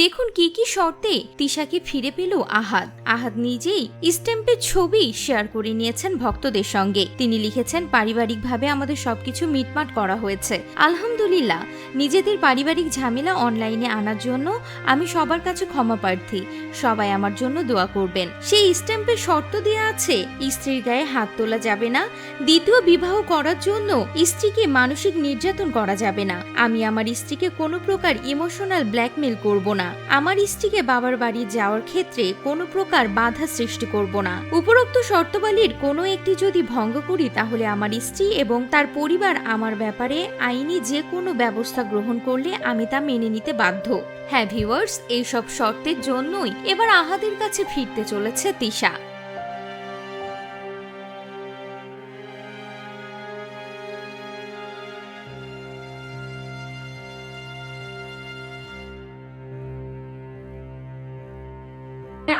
দেখুন কি কি শর্তে তিশাকে ফিরে পেল আহাদ। আহাদ নিজেই স্ট্যাম্পের ছবি শেয়ার করে নিয়েছেন ভক্তদের সঙ্গে। তিনি লিখেছেন, পারিবারিকভাবে আমাদের সবকিছু মিটমাট করা হয়েছে। আলহামদুলিল্লাহ নিজেদের পারিবারিক ঝামেলা অনলাইনে আনার জন্য আমি সবার কাছে ক্ষমা প্রার্থী। সবাই আমার জন্য দোয়া করবেন। সেই স্ট্যাম্পে শর্ত দেওয়া আছে, স্ত্রীর গায়ে হাত তোলা যাবে না। দ্বিতীয় বিবাহ করার জন্য স্ত্রীকে মানসিক নির্যাতন করা যাবে না। আমি আমার স্ত্রীকে কোনো প্রকার ইমোশনাল ব্ল্যাকমেল করব না। আমার স্ত্রীকে বাবার বাড়ি যাওয়ার ক্ষেত্রে কোনো প্রকার বাধা সৃষ্টি করব না। উপরোক্ত শর্তবালির কোনো একটি যদি ভঙ্গ করি, তাহলে আমার স্ত্রী এবং তার পরিবার আমার ব্যাপারে আইনি যে কোনো ব্যবস্থা গ্রহণ করলে আমি তা মেনে নিতে বাধ্য। হ্যাঁ ভিউয়ার্স এইসব শর্তের জন্যই এবার আহাদের কাছে ফিরতে চলেছে তিশা।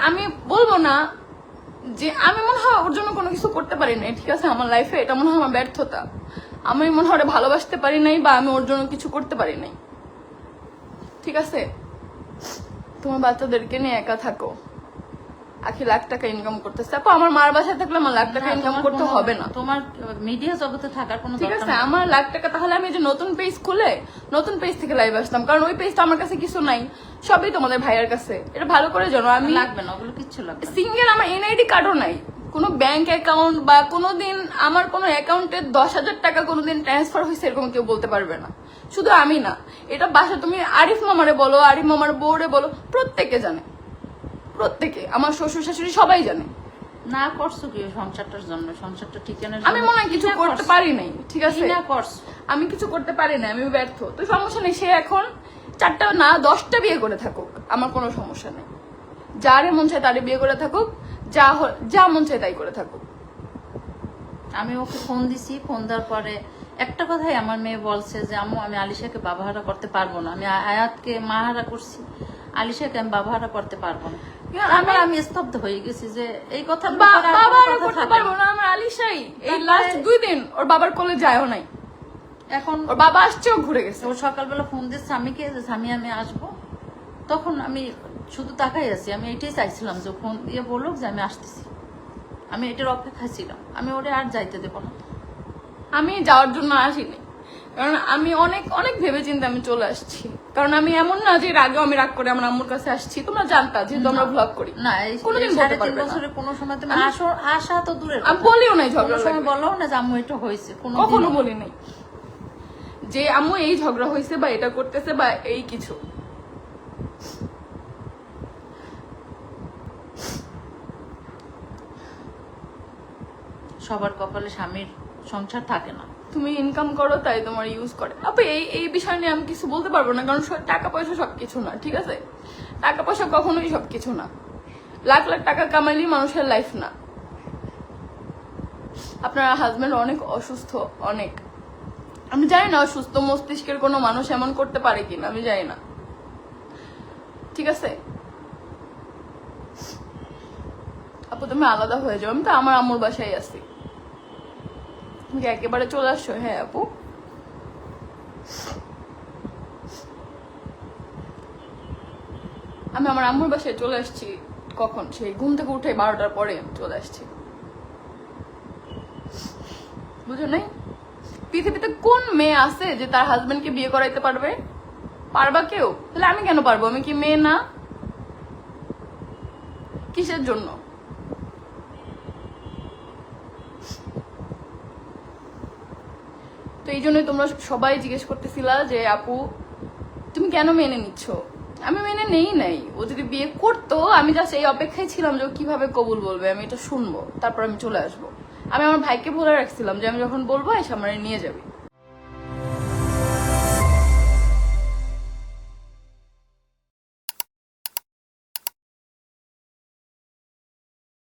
আমি বলব না যে আমি মনে হয় ওর জন্য কোনো কিছু করতে পারি না ঠিক আছে? আমার লাইফে এটা মনে হয় আমার ব্যর্থতা। আমি মনে হয় ভালোবাসতে পারি নাই বা আমি ওর জন্য কিছু করতে পারি নাই। ঠিক আছে? তোমার বাচ্চাদেরকে নিয়ে একা থাকো। আখি লাখ টাকা ইনকাম করতেছে। আপু আমার মার বাসায় থাকলে আমার লাখ টাকা ইনকাম করতে হবে না। তোমার মিডিয়া জগতে থাকার কোনো ঠিক আছে আমার লাখ টাকা তাহলে আমি যে নতুন পেজ খুলে নতুন পেজ থেকে লাইভ আসতাম। কারণ ওই পেজটা আমার কাছে কিছু নাই। সবই তোমাদের ভাইয়ের কাছে। এটা ভালো করে জানো আমি লাগবে না ওগুলো কিচ্ছু লাগবে। সিঙ্গেল আমার এনআইডি কার্ডও নাই। কোনো ব্যাংক অ্যাকাউন্ট বা কোনোদিন আমার কোনো অ্যাকাউন্টে দশ হাজার টাকা কোনোদিন ট্রান্সফার হয়েছে এরকম কেউ বলতে পারবে না। শুধু আমি না এটা বাসা তুমি আরিফ মামারে বলো আরিফ মামার বউরে বলো প্রত্যেকে জানে। প্রত্যেকে আমার শ্বশুর শাশুড়ি সবাই জানে। না করছ কি সংসারটার জন্য? সংসারটা ঠিকানার আমি মনে হয় কিছু করতে পারি নাই ঠিক আছে? না করছ? আমি কিছু করতে পারি না আমি ব্যর্থ। তো সমস্যা নেই সে এখন চারটা না দশটা বিয়ে করে থাকুক আমার কোনো সমস্যা নেই। যারে মন চায় তারে বিয়ে করে থাকুক যা যা মন চায় তাই করে থাকুক। আমি ওকে ফোন দিছি ফোন দেওয়ার পরে একটা কথাই আমার মেয়ে বলছে যে আম্মু আমি আলিশাকে বাবাহারা করতে পারব না। আমি আয়াতকে মাহারা করছি। আলিশাকে আমি বাবাহারা করতে পারব না। আমি- আমি স্তব্ধ হয়ে গেছি যে এই কথা বা- বাবা করতে পারব না আমার আলিশাই। এই লাস্ট দুই দিন ওর বাবার কোলে যায়ও নাই। এখন ওর বাবা আসছেও ঘুরে গেছে। ও সকালবেলা ফোন দিয়ে স্বামীকে যে স্বামী আমি আসব? তখন আমি শুধু তাকাই আছি আমি এটাই চাইছিলাম যে ও ফোন দিয়ে বলুক যে আমি আসতেছি। আমি এটার অপেক্ষায় ছিলাম আমি ওরে আর যাইতে দেবো না। আমি যাওয়ার জন্য আসিনি কারণ আমি অনেক অনেক ভেবে চিন্তে আমি চলে আসছি। কারণ আমি এমন না যে এর আগেও আমি রাগ করে আমার আম্মুর কাছে আসছি তোমরা জানতা যেহেতু আমরা ব্লগ করি। না কোনোদিন বলতে পারবে বছরে কোনো সময় তুমি আসো আসা তো দূরের আমি। বলিও নাই ঝগড়া সময় বলো না যে আম্মু এটা হয়েছে কোনো কখনো বলি নাই। যে আম্মু এই ঝগড়া হয়েছে বা এটা করতেছে বা এই কিছু। সবার কপালে স্বামীর সংসার থাকে না। তুমি ইনকাম করো, তাই তোমার ইউজ করে। আপু, এই এই বিষয় নিয়ে আমি কিছু বলতে পারব না, কারণ টাকা পয়সা সবকিছু না, ঠিক আছে? টাকা পয়সা কখনোই সবকিছু না। লাখ লাখ টাকা কামাইলেই মানুষের লাইফ না। আপনার হাজবেন্ড অনেক অসুস্থ, অনেক। আমি জানি না সুস্থ মস্তিষ্কের কোনো মানুষ এমন করতে পারে কিনা, আমি জানি না। ঠিক আছে? আপু, তুমি আলাদা হয়ে যাও, আমি তো আমার আম্মুর বাসায় আছি। একেবারে চলে আসছো হ্যাঁ আপু। আমি আমার আম্মুর বাসায় চলে আসছি কখন? সেই ঘুম থেকে উঠে বারোটার পরে চলে আসছি। বুঝো নাই? পৃথিবীতে কোন মেয়ে আছে যে তার হাজবেন্ডকে বিয়ে করাইতে পারবে? পারবা কেউ? তাহলে আমি কেন পারব? আমি কি মেয়ে না? কিসের জন্য? তো এই জন্যই তোমরা সবাই জিজ্ঞেস করতেছিলা যে, আপু, তুমি কেন মেনে নিচ্ছ? আমি মেনে নেই নাই। ও যদি বিয়ে করতো, আমি জাস্ট এই অপেক্ষায় ছিলাম যে ও কীভাবে কবুল বলবে, আমি এটা শুনব, তারপর আমি চলে আসব। আমি আমার ভাইকে বলে রাখছিলাম যে, আমি যখন বলব, এসে আমার নিয়ে যাবি।